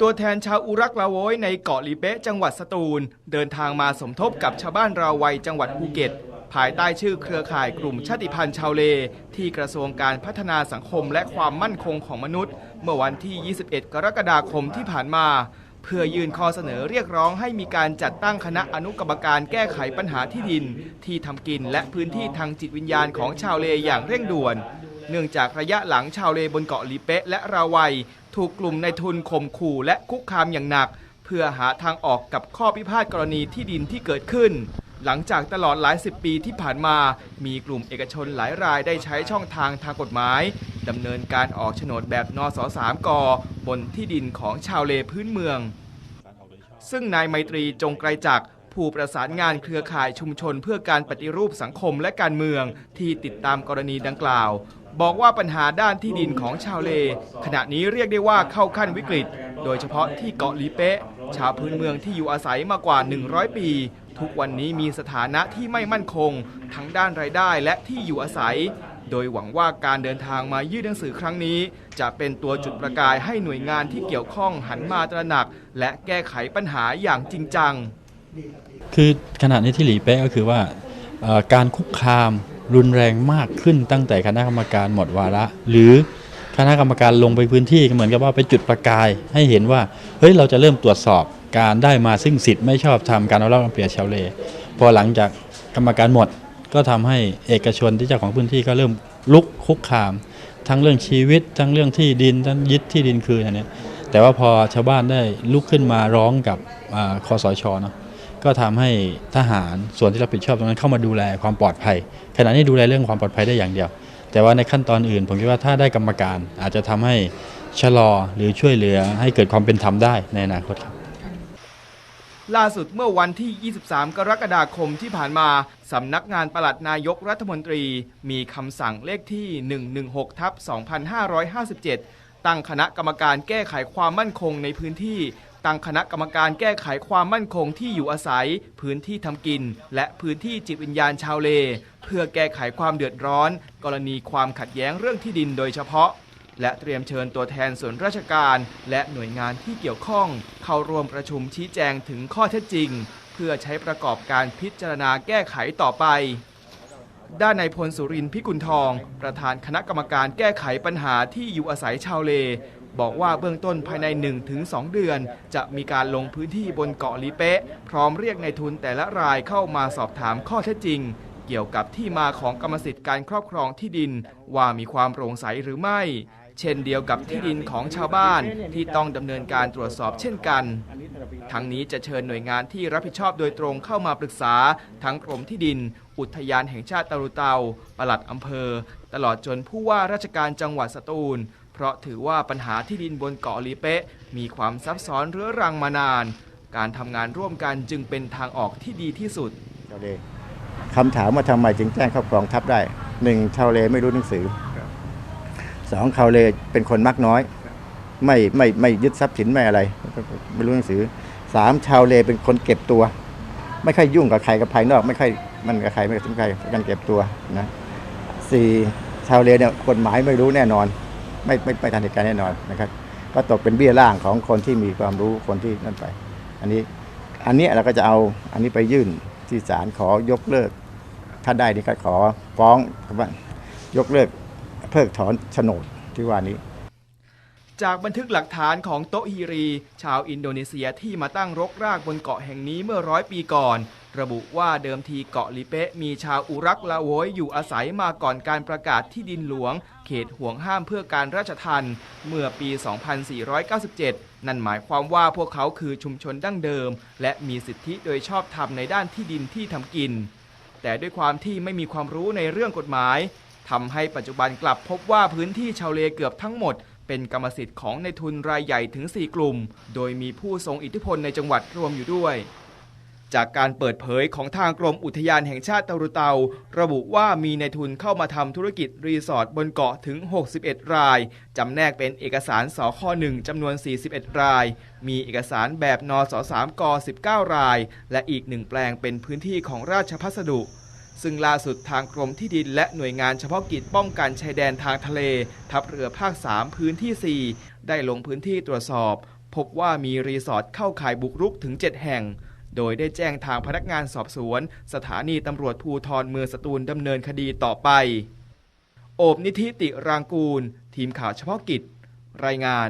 ตัวแทนชาวอุรักลาโวยในเกาะลีเป๊ะจังหวัดสตูล เดินทางมาสมทบกับชาวบ้านราวัยจังหวัดภูเก็ต ภายใต้ชื่อเครือข่ายกลุ่มชาติพันธุ์ชาวเล ที่กระทรวงการพัฒนาสังคมและความมั่นคงของมนุษย์ เมื่อวันที่ 21 กรกฎาคมที่ผ่านมา เพื่อยื่นข้อเสนอเรียกร้องให้มีการจัดตั้งคณะอนุกรรมการแก้ไขปัญหาที่ดิน ที่ทำกินและพื้นที่ทางจิตวิญญาณของชาวเลอย่างเร่งด่วน เนื่องจากระยะหลังชาวเลบนเกาะลีเป๊ะและราวัย ถูกกลุ่มในทุนข่มขู่และคุกคามอย่างหนัก เพื่อหาทางออกกับข้อพิพาทกรณีที่ดินที่เกิดขึ้น หลังจากตลอดหลายสิบปีที่ผ่านมา มีกลุ่มเอกชนหลายรายได้ใช้ช่องทางทางกฎหมายดำเนินการออกโฉนดแบบนสสามกบนที่ดินของชาวเลพื้นเมือง ซึ่งนายไมตรีจงไกรจักรผู้ประสานงานเครือข่ายชุมชนเพื่อการปฏิรูปสังคมและการเมืองที่ติดตามกรณีดังกล่าว บอกว่าปัญหาด้านที่ดินของชาวเล ขณะนี้เรียกได้ว่าเข้าขั้นวิกฤต โดยเฉพาะที่เกาะลีเป๊ะชาวพื้นเมืองที่อยู่อาศัยมากว่า 100 ปี ทุกวันนี้มีสถานะที่ไม่มั่นคง ทั้งด้านรายได้และที่อยู่อาศัย โดยหวังว่าการเดินทางมายื่นหนังสือครั้งนี้ จะเป็นตัวจุดประกายให้หน่วยงานที่เกี่ยวข้องหันมาตระหนัก และแก้ไขปัญหาอย่างจริงจัง คือขณะนี้ที่หลีเป๊ะก็คือว่าการคุกคาม รุนแรงมากขึ้นตั้งแต่คณะกรรมการหมดวาระ หรือคณะกรรมการลงไปพื้นที่เหมือนกับว่าไปจุดประกาย ให้เห็นว่าเฮ้ยเราจะเริ่มตรวจสอบการได้มาซึ่งสิทธิ์ไม่ชอบทำการเอารัดเอาเปรียบชาวเลพอหลังจากกรรมการหมดก็ทำให้เอกชนที่เจ้าของพื้นที่ก็เริ่มลุกคุกคาม ทั้งเรื่องชีวิต ทั้งเรื่องที่ดินทั้งยึดที่ดินคืนอันเนี้ยแต่ว่าพอชาวบ้านได้ลุกขึ้นมาร้องกับอคอสชเนาะ ก็ทำให้ทหารส่วนที่รับผิดชอบตรงนั้นเข้ามาดูแลความปลอดภัย ขณะนี้ดูแลเรื่องความปลอดภัยได้อย่างเดียว แต่ว่าในขั้นตอนอื่น ผมคิดว่าถ้าได้กรรมการ อาจจะทำให้ชะลอหรือช่วยเหลือให้เกิดความเป็นธรรมได้ในอนาคตครับล่าสุดเมื่อวันที่ 23 กรกฎาคมที่ผ่านมา สำนักงานปลัดนายกรัฐมนตรี มีคำสั่งเลขที่ 116ทับ2557 ตั้งคณะกรรมการแก้ไขความมั่นคงในพื้นที่ ตั้งคณะกรรมการแก้ไขความมั่นคงที่อยู่อาศัย พื้นที่ทำกิน และพื้นที่จิตวิญญาณชาวเล เพื่อแก้ไขความเดือดร้อน กรณีความขัดแย้งเรื่องที่ดินโดยเฉพาะ และเตรียมเชิญตัวแทนส่วนราชการ และหน่วยงานที่เกี่ยวข้อง เข้าร่วมประชุมชี้แจงถึงข้อเท็จจริง เพื่อใช้ประกอบการพิจารณาแก้ไขต่อไปด้านนายพลสุรินทร์พิกุลทอง ประธานคณะกรรมการแก้ไขปัญหาที่อยู่อาศัยชาวเล บอกว่าเบื้องต้นภายใน 1-2 เดือน จะมีการลงพื้นที่บนเกาะลีเป๊ะ พร้อมเรียกในายทุนแต่ละรายเข้ามาสอบถามข้อเท็จจริง เกี่ยวกับที่มาของกรรมสิทธิ์การครอบครองที่ดิน ว่ามีความโปร่งใสหรือไม่ เช่นเดียวกับที่ดินของชาวบ้านที่ต้องดำเนินการตรวจสอบเช่นกัน ทั้งนี้จะเชิญหน่วยงานที่รับผิดชอบโดยตรงเข้ามาปรึกษา ทั้งกรมที่ดิน อุทยานแห่งชาติตะรุเตาปลัดอำเภอ ตลอดจนผู้ว่าราชการจังหวัดสตูล เพราะถือว่าปัญหาที่ดินบนเกาะลีเป๊ะ มีความซับซ้อนเรื้อรังมานาน การทำงานร่วมกันจึงเป็นทางออกที่ดีที่สุดชาวเลคำถามว่าทำไมจึงแจ้งครอบครองทับได้หนึ่งชาวเลไม่รู้หนังสือสองชาวเลเป็นคนมักน้อย ไม่ไม่ไม่ยึดทรัพย์สินไม่อะไร ไม่รู้หนังสือสามชาวเลเป็นคนเก็บตัว ไม่ค่อยยุ่งกับใครกับภายนอก ไม่ค่อยมันกับใครไม่สนใจกันเก็บตัวนะสี่ชาวเลเนี่ยกฎหมายไม่รู้แน่นอน ไม่ไม่ไม่ทันเหตุการณ์แน่นอนนะครับ ก็ตกเป็นเบี้ยล่างของคนที่มีความรู้คนที่นั่นไป อันนี้อันเนี้ยเราก็จะเอาอันนี้ไปยื่นที่ศาลขอยกเลิก ถ้าได้นี่ก็ขอฟ้องว่ายกเลิกเพิกถอนโฉนดที่ว่านี้ จากบันทึกหลักฐานของโตฮีรี ชาวอินโดนีเซียที่มาตั้งรกรากบนเกาะแห่งนี้เมื่อร้อยปีก่อน ระบุว่าเดิมทีเกาะลิเปะมีชาวอุรักละโวยอยู่อาศัยมาก่อนการประกาศที่ดินหลวง เขตห่วงห้ามเพื่อการราชทันเมื่อปี 2497 นั่นหมายความว่าพวกเขาคือชุมชนดั้งเดิม และมีสิทธิโดยชอบธรรมในด้านที่ดินที่ทำกิน แต่ด้วยความที่ไม่มีความรู้ในเรื่องกฎหมายทำให้ปัจจุบันกลับพบว่าพื้นที่ชาวเลเกือบทั้งหมดเป็นกรรมสิทธิ์ของในทุนรายใหญ่ถึง 4 กลุ่ม โดยมีผู้ทรงอิทธิพลในจังหวัดรวมอยู่ด้วย จากการเปิดเผยของทางกรมอุทยานแห่งชาติตะรุเตา ระบุว่ามีในทุนเข้ามาทำธุรกิจรีสอร์ทบนเกาะถึง 61 ราย จำแนกเป็นเอกสารสค1จำนวน 41 ราย มีเอกสารแบบนส3ก19 ราย และอีกหนึ่งแปลงเป็นพื้นที่ของราชพัสดุ ซึ่งล่าสุดทางกรมที่ดินและหน่วยงานเฉพาะกิจป้องกันชายแดนทางทะเล ทัพเรือภาค 3 พื้นที่ 4 ได้ลงพื้นที่ตรวจสอบ พบว่ามีรีสอร์ทเข้าข่ายบุกรุกถึง 7 แห่ง โดยได้แจ้งทางพนักงานสอบสวน สถานีตำรวจภูทรเมืองสตูลดำเนินคดีต่อไป โอบนิธิติรางกูล ทีมข่าวเฉพาะกิจ รายงาน